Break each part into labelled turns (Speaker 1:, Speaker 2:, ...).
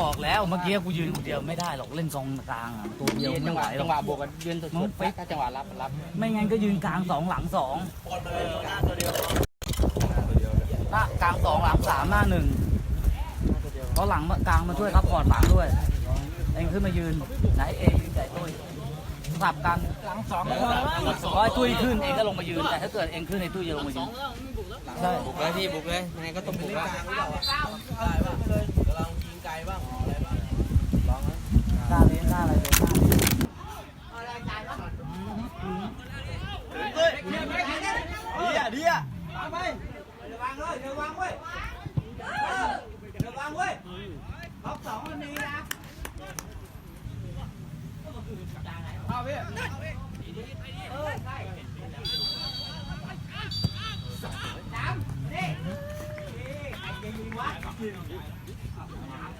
Speaker 1: บอกแล้วเมื่อกี้กูยืนคนเดียวไม่ได้หรอกเล่นกองกลางอะตัวเดียว
Speaker 2: จั
Speaker 1: ไม่
Speaker 2: งห
Speaker 1: ไหว
Speaker 2: วะ
Speaker 1: หร
Speaker 2: จั
Speaker 1: องก
Speaker 2: หวะบวกกันยืนสุด
Speaker 1: มึง
Speaker 2: ๆ
Speaker 1: ฟิต
Speaker 2: ถ้าจังหวะรับรับ
Speaker 1: ไม่งั้นก็ยืนกลางสองหลังสองถ้ากลางสองหลังสามหน้าหนึ่งเพราะหลังกลางมาช่วยครับพอร์ตหลังด้วย เองขึ้นมายืนไหนเองยืนไก่ตุ้ยสลับกันหลังสองก็พอเพราะไอ้ตุ้ยขึ้นเองก็ลงมายืนแต่ถ้าเกิดเองขึ้นไอ้ตุ้ยจะลงมายืนใช่
Speaker 2: บุกเลยพี่บุกเลยยังไงก็ต้องบุกแล้ ว
Speaker 1: กล้าเลี้ยงกล้าอะไ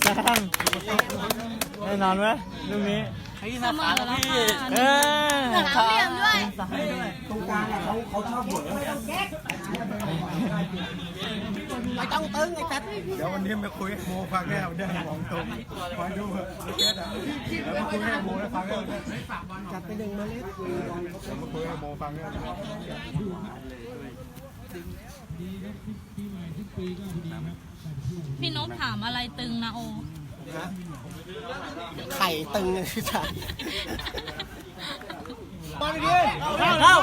Speaker 1: แซ
Speaker 3: งแน่นอนไหมลูกนี้
Speaker 1: เฮ้ยมาขาแล้วพี่
Speaker 3: เออ
Speaker 4: สามเหลี่ยมด้วย
Speaker 1: ซ้ายด้วย
Speaker 2: ไม่ต้องตึงไอ้ชัด
Speaker 5: เดี๋ยววันนี้มาคุยโมฟังแน่ได้ของตรงคอยดูเถอะเกอะแล้วมาคุยให้โมได้วฟังแน่จัดไปหนึ่งมาเล็ดคุยมาคุยให้โมฟังแน่
Speaker 4: พี่นพถามอะไรตึงนะโอ
Speaker 2: ไข่ตึงเลยพี่ชัด
Speaker 3: เข้าเข้า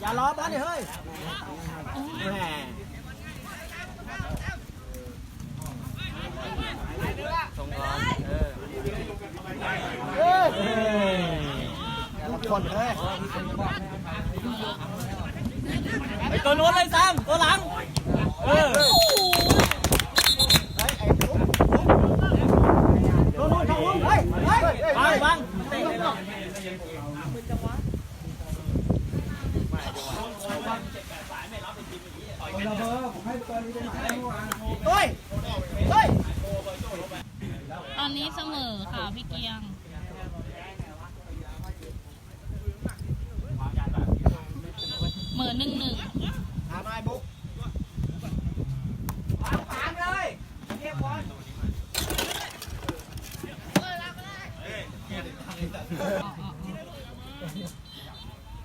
Speaker 2: อย่ารอบอลดิเฮ้ย แหมคนเฮ้ย
Speaker 3: ไอตัวนู้นเลยซ้ำตัวหลัง เออบังบัง
Speaker 2: เฮ้ยเฮ้ย
Speaker 4: ตอนนี้เสมอค่ะพี่เกียงเหมือหนึ่งหนึ่ง
Speaker 2: หาไม้บุก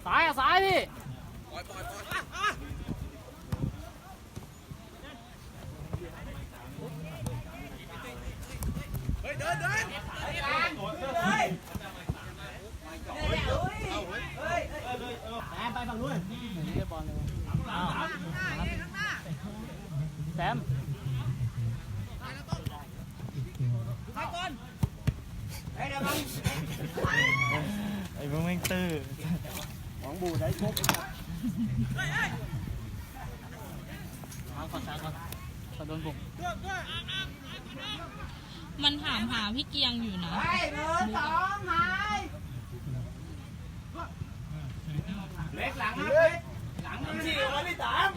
Speaker 1: ซ้ายอะซ้ายพี่
Speaker 2: แหมไปฝั่งนู้น
Speaker 1: แซม
Speaker 3: ไอ้พวกแม่งตื้อ
Speaker 2: ของบูได้ชก
Speaker 1: เอาก่อนซ้าก่อนขอโดนบุก
Speaker 4: มันถามหาพี่เกียงอยู่นะ
Speaker 3: เล
Speaker 5: ขหลังหนึ่งหลังที่คนที่สาม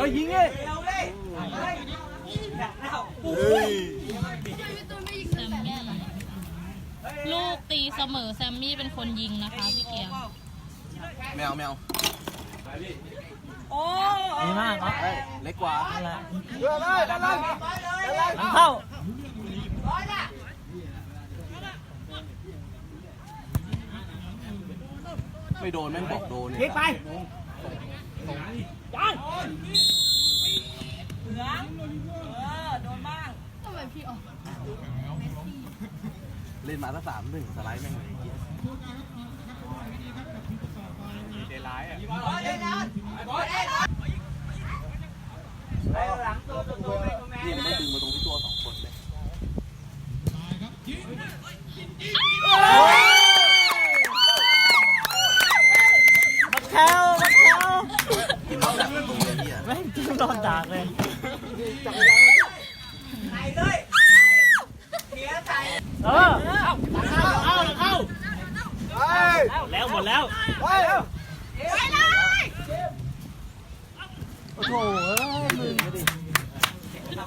Speaker 3: ฮ้ยยิงเลย
Speaker 4: แซมมี่ ลูกตีเสมอแซมมี่เป็นคนยิงนะคะพี่เกียง
Speaker 2: แมวแมว
Speaker 3: ดีมากครับ
Speaker 2: เล็กกว่า
Speaker 3: นั่นแหละ
Speaker 2: เรือเลยได้เลย
Speaker 3: หลังเข้า
Speaker 2: ไม่โดนแม่งบอกโดนพลิกไป
Speaker 1: เหลืองเออโดนมาก
Speaker 2: เล่น มาตั้งสามหนึ่งสไลด์แม่งเลยไอ้เหี้ยนี่มันได้ดึงมาตรงที่ตัวสองคนเลย
Speaker 3: มาแคลมาแคล
Speaker 2: กินรอบแบบตรงนี้เหี้ย
Speaker 3: แม่งจิ้มรอดดากเลยเออเอาเอาเอา แล้วหมดแล้ว
Speaker 1: โอ้โหเอ้ยมึง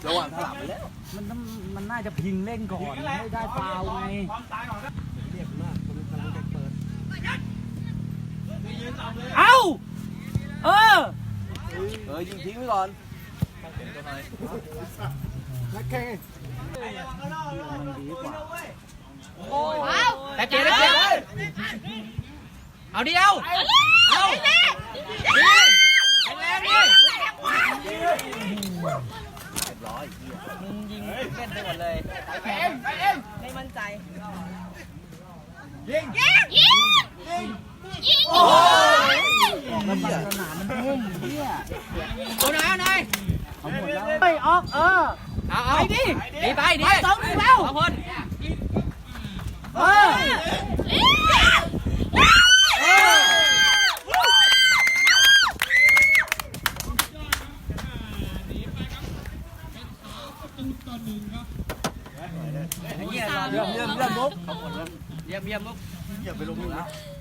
Speaker 2: ระหว่างถลับไปแล้ว
Speaker 1: มันต้องมันน่าจะพิงเล่นก่อนไม่ได้ฟาวล์ไงเอ้าเออ
Speaker 2: เออยิงทิ้งไว้ก่อน
Speaker 5: นักแข่ง
Speaker 1: แต่เจ๊ได้เจ๊เลยเอาเดียวเอาแรงแรงดิมึงยิงเล่นไปหมดเลย
Speaker 4: ยิงยิงโอ้ย
Speaker 1: มันมันสนามมันนุ่มเนี่ยเอาหน่อยเอาหน่อยเอาหมดแล้วไปออกเออเอาเอาไปดิดีไปดิสองแล้วสองคน เออเยี่ยมเยี่ยมเยี่ยมมุกเยี่ยมเยี่ยมมุก
Speaker 2: เยี่ยมไปลงมือนะ
Speaker 1: เ